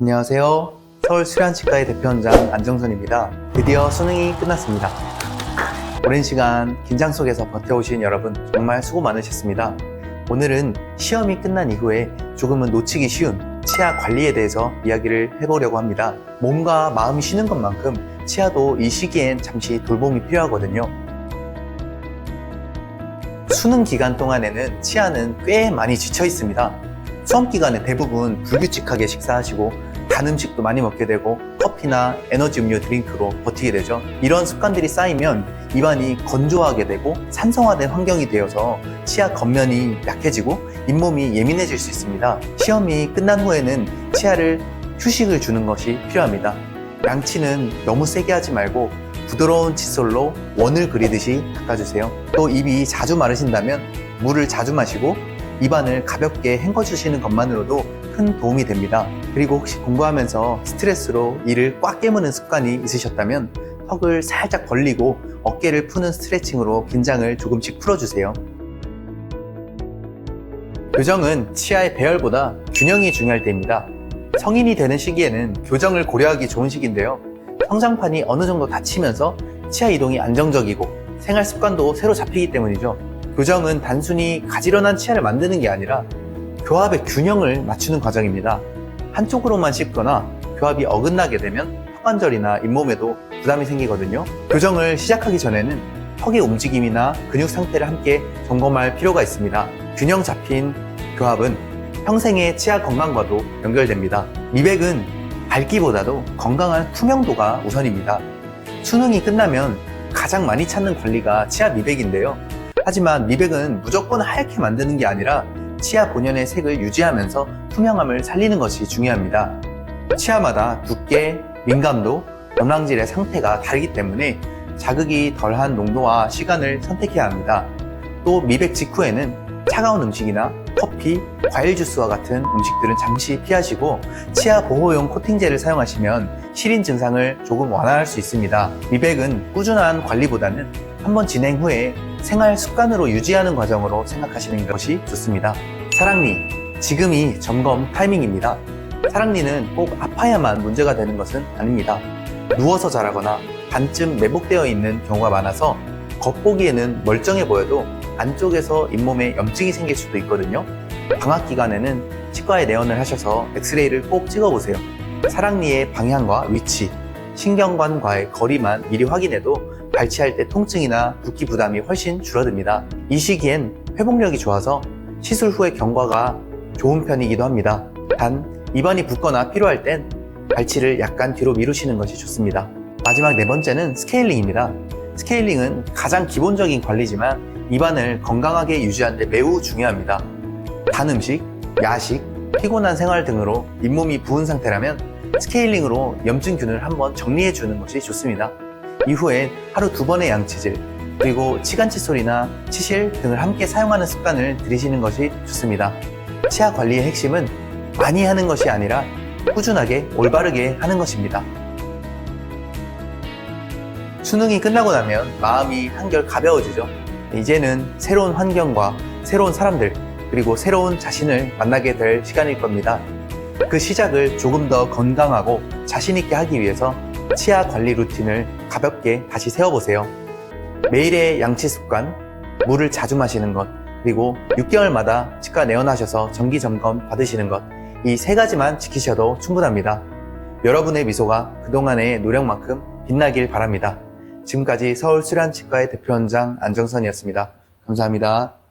안녕하세요. 서울 수련치과의 대표원장 안정선입니다. 드디어 수능이 끝났습니다. 오랜 시간 긴장 속에서 버텨오신 여러분 정말 수고 많으셨습니다. 오늘은 시험이 끝난 이후에 조금은 놓치기 쉬운 치아 관리에 대해서 이야기를 해보려고 합니다. 몸과 마음이 쉬는 것만큼 치아도 이 시기엔 잠시 돌봄이 필요하거든요. 수능 기간 동안에는 치아는 꽤 많이 지쳐 있습니다. 수험 기간에 대부분 불규칙하게 식사하시고 단 음식도 많이 먹게 되고 커피나 에너지 음료 드링크로 버티게 되죠. 이런 습관들이 쌓이면 입안이 건조하게 되고 산성화된 환경이 되어서 치아 겉면이 약해지고 잇몸이 예민해질 수 있습니다. 시험이 끝난 후에는 치아를 휴식을 주는 것이 필요합니다. 양치는 너무 세게 하지 말고 부드러운 칫솔로 원을 그리듯이 닦아주세요. 또 입이 자주 마르신다면 물을 자주 마시고 입안을 가볍게 헹궈주시는 것만으로도 큰 도움이 됩니다. 그리고 혹시 공부하면서 스트레스로 이를 꽉 깨무는 습관이 있으셨다면 턱을 살짝 벌리고 어깨를 푸는 스트레칭으로 긴장을 조금씩 풀어주세요. 교정은 치아의 배열보다 균형이 중요할 때입니다. 성인이 되는 시기에는 교정을 고려하기 좋은 시기인데요. 성장판이 어느 정도 닫히면서 치아 이동이 안정적이고 생활 습관도 새로 잡히기 때문이죠. 교정은 단순히 가지런한 치아를 만드는 게 아니라 교합의 균형을 맞추는 과정입니다. 한쪽으로만 씹거나 교합이 어긋나게 되면 턱관절이나 잇몸에도 부담이 생기거든요. 교정을 시작하기 전에는 턱의 움직임이나 근육 상태를 함께 점검할 필요가 있습니다. 균형 잡힌 교합은 평생의 치아 건강과도 연결됩니다. 미백은 밝기보다도 건강한 투명도가 우선입니다. 수능이 끝나면 가장 많이 찾는 관리가 치아 미백인데요. 하지만 미백은 무조건 하얗게 만드는 게 아니라 치아 본연의 색을 유지하면서 투명함을 살리는 것이 중요합니다. 치아마다 두께, 민감도, 영양질의 상태가 다르기 때문에 자극이 덜한 농도와 시간을 선택해야 합니다. 또 미백 직후에는 차가운 음식이나 커피, 과일 주스와 같은 음식들은 잠시 피하시고 치아 보호용 코팅제를 사용하시면 시린 증상을 조금 완화할 수 있습니다. 미백은 꾸준한 관리보다는 한번 진행 후에 생활 습관으로 유지하는 과정으로 생각하시는 것이 좋습니다. 사랑니, 지금이 점검 타이밍입니다. 사랑니는 꼭 아파야만 문제가 되는 것은 아닙니다. 누워서 자라거나 반쯤 매복되어 있는 경우가 많아서 겉보기에는 멀쩡해 보여도 안쪽에서 잇몸에 염증이 생길 수도 있거든요. 방학 기간에는 치과에 내원을 하셔서 엑스레이를 꼭 찍어보세요. 사랑니의 방향과 위치, 신경관과의 거리만 미리 확인해도 발치할 때 통증이나 붓기 부담이 훨씬 줄어듭니다. 이 시기엔 회복력이 좋아서 시술 후의 경과가 좋은 편이기도 합니다. 단, 입안이 붓거나 필요할 땐 발치를 약간 뒤로 미루시는 것이 좋습니다. 마지막 네 번째는 스케일링입니다. 스케일링은 가장 기본적인 관리지만 입안을 건강하게 유지하는 데 매우 중요합니다. 단 음식, 야식, 피곤한 생활 등으로 잇몸이 부은 상태라면 스케일링으로 염증균을 한번 정리해 주는 것이 좋습니다. 이후엔 하루 두 번의 양치질, 그리고 치간 칫솔이나 치실 등을 함께 사용하는 습관을 들이시는 것이 좋습니다. 치아 관리의 핵심은 많이 하는 것이 아니라 꾸준하게 올바르게 하는 것입니다. 수능이 끝나고 나면 마음이 한결 가벼워지죠. 이제는 새로운 환경과 새로운 사람들, 그리고 새로운 자신을 만나게 될 시간일 겁니다. 그 시작을 조금 더 건강하고 자신있게 하기 위해서 치아 관리 루틴을 가볍게 다시 세워보세요. 매일의 양치 습관, 물을 자주 마시는 것, 그리고 6개월마다 치과 내원하셔서 정기 점검 받으시는 것, 이 세 가지만 지키셔도 충분합니다. 여러분의 미소가 그동안의 노력만큼 빛나길 바랍니다. 지금까지 서울 수련치과의 대표원장 안정선이었습니다. 감사합니다.